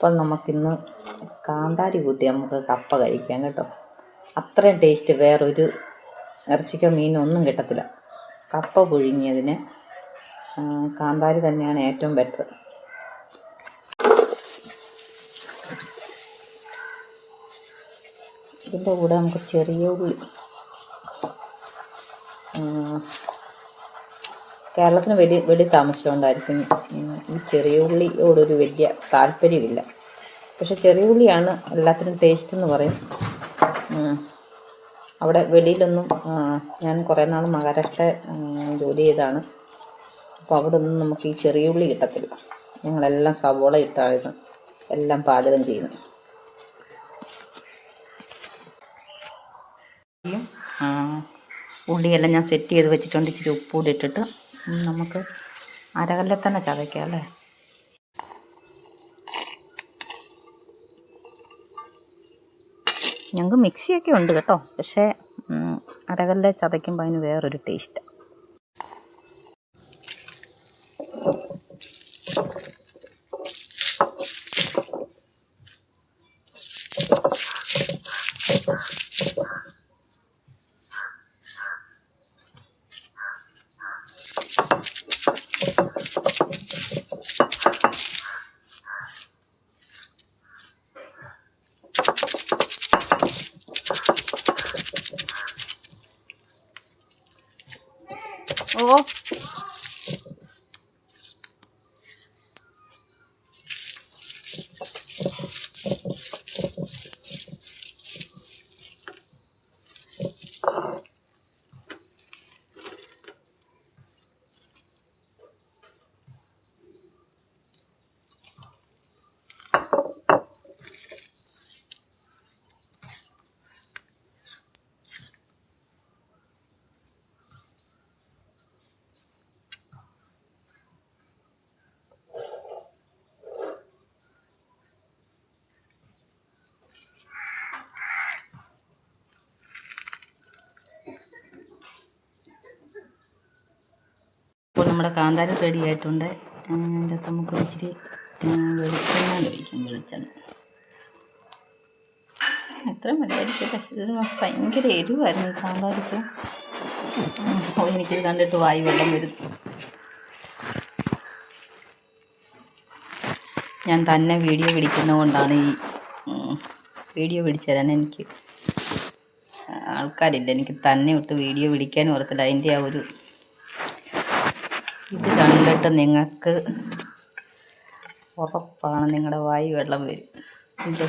അപ്പം നമുക്കിന്ന് കാന്താരി കൂട്ടി നമുക്ക് കപ്പ കഴിക്കാം കേട്ടോ. അത്രയും ടേസ്റ്റ് വേറൊരു ഇറച്ചിക്കോ മീനോ ഒന്നും കിട്ടത്തില്ല. കപ്പ പുഴുങ്ങിയതിന് കാന്താരി തന്നെയാണ് ഏറ്റവും ബെറ്റർ ഇതിന്റെ കൂടെ നമുക്ക് ചെറിയ ഉള്ളി കേരളത്തിന് വലിയ വലിയ താമസമുണ്ടായിരിക്കും ഉണ്ടായിരിക്കും ഈ ചെറിയ ഉള്ളിയോടൊരു വലിയ താല്പര്യമില്ല. പക്ഷെ ചെറിയ ഉള്ളിയാണ് എല്ലാത്തിനും ടേസ്റ്റ് എന്ന് പറയും. അവിടെ വെളിയിലൊന്നും ഞാൻ കുറേ നാൾ മഹാരാഷ്ട്ര ജോലി ചെയ്താണ് അപ്പോൾ അവിടെ ഒന്നും നമുക്ക് ഈ ചെറിയ ഉള്ളി കിട്ടത്തില്ല. ഞങ്ങളെല്ലാം സവോള ഇട്ടായിരുന്നു. എല്ലാം പാചകം ചെയ്യുന്നത് ആ, ഉള്ളിയെല്ലാം ഞാൻ സെറ്റ് ചെയ്ത് വെച്ചിട്ടുണ്ട്. ഇച്ചിരി ഉപ്പൂടി ഇട്ടിട്ട്. ഉം, നമുക്ക് അരകല്ലിൽ തന്നെ ചതയ്ക്കാം അല്ലേ? ഞങ്ങൾക്ക് മിക്സിയൊക്കെ ഉണ്ട് കേട്ടോ. പക്ഷേ ഉം, അരകല്ലിൽ ചതയ്ക്കുമ്പോൾ അതിന് വേറൊരു ടേസ്റ്റ് Oh. ഇപ്പോൾ നമ്മുടെ കാന്താരി റെഡി ആയിട്ടുണ്ട് അതിന്റെ അകത്ത് നമുക്ക് ഇച്ചിരി വെളിച്ചെണ്ണ ഒഴിക്കും വെളിച്ചെണ്ണ. എത്ര മതിയായിരിക്കട്ടെ ഇത് ഭയങ്കര എരിവായിരുന്നു കാന്താരിക്ക്. എനിക്കിത് കണ്ടിട്ട് വായി വെള്ളം വരും. ഞാൻ തന്നെ വീഡിയോ പിടിക്കുന്നത് കൊണ്ടാണ് ഈ വീഡിയോ പിടിച്ചു തരാൻ എനിക്ക് ആൾക്കാരില്ല. എനിക്ക് തന്നെ ഇട്ട് വീഡിയോ പിടിക്കാനും ഓർത്തില്ല. അതിന്റെ ആ ഒരു ഇത് കണ്ടിട്ട് നിങ്ങൾക്ക് ഉറപ്പാണ് നിങ്ങളുടെ വായി വെള്ളം വരും. ഇല്ലേ